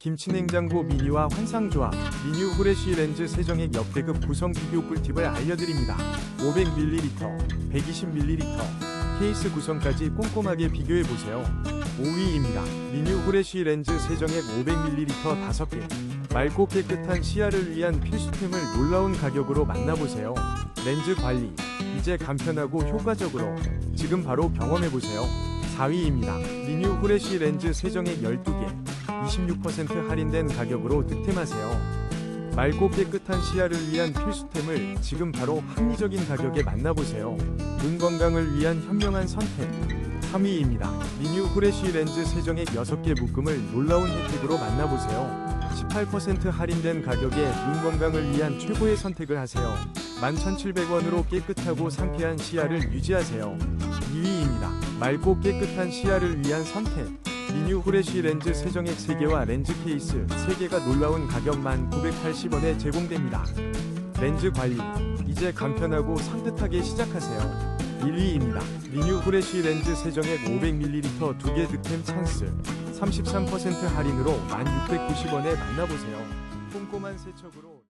김치냉장고 미니와 환상조합 미뉴 후레쉬 렌즈 세정액 역대급 구성 비교 꿀팁을 알려드립니다. 500ml, 120ml, 케이스 구성까지 꼼꼼하게 비교해보세요. 5위입니다. 미뉴 후레쉬 렌즈 세정액 500ml 5개 맑고 깨끗한 시야를 위한 필수템을 놀라운 가격으로 만나보세요. 렌즈 관리 이제 간편하고 효과적으로 지금 바로 경험해보세요. 4위입니다. 미뉴 후레쉬 렌즈 세정액 12개 26% 할인된 가격으로 득템하세요. 맑고 깨끗한 시야를 위한 필수템을 지금 바로 합리적인 가격에 만나보세요. 눈 건강을 위한 현명한 선택. 3위입니다. 미뉴 후레쉬 렌즈 세정액 6개 묶음을 놀라운 혜택으로 만나보세요. 18% 할인된 가격에 눈 건강을 위한 최고의 선택을 하세요. 11,700원으로 깨끗하고 상쾌한 시야를 유지하세요. 2위입니다. 맑고 깨끗한 시야를 위한 선택. 미뉴 후레쉬 렌즈 세정액 3개와 렌즈 케이스 3개가 놀라운 가격 1,980원에 제공됩니다. 렌즈 관리 이제 간편하고 산뜻하게 시작하세요. 1위입니다. 미뉴 후레쉬 렌즈 세정액 500ml 2개 득템 찬스 33% 할인으로 1,690원에 만나보세요. 꼼꼼한 세척으로